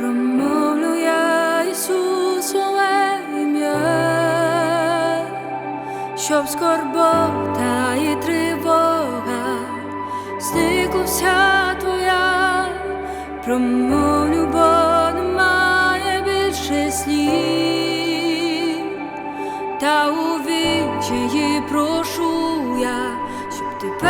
промовлю я щоб скорбота і тривога, зникла вся твоя, промовлю, бо немає більше слів, та у вічі прошу я, щоб тепер.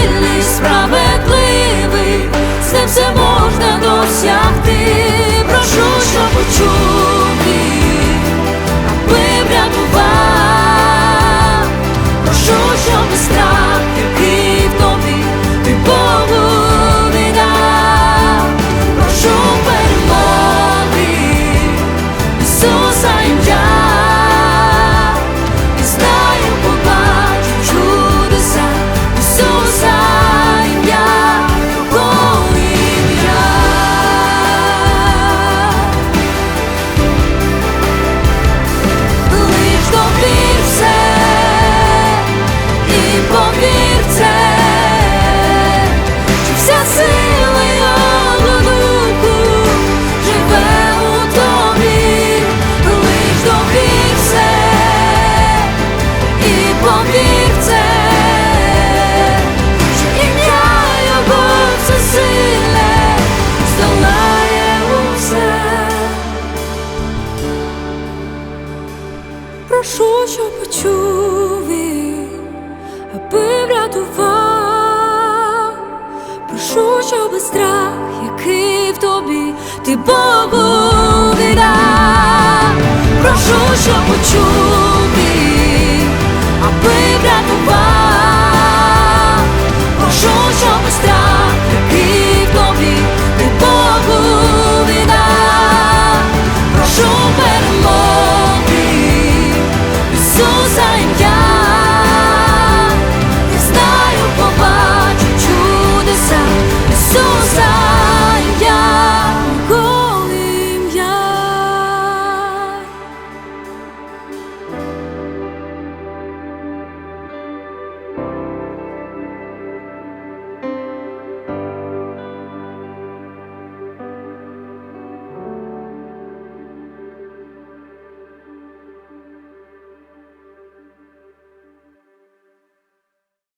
сильний справедливий. почули, аби врятував, прошу, щоб страх, який в тобі, ти Богу не прошу, щоб почули.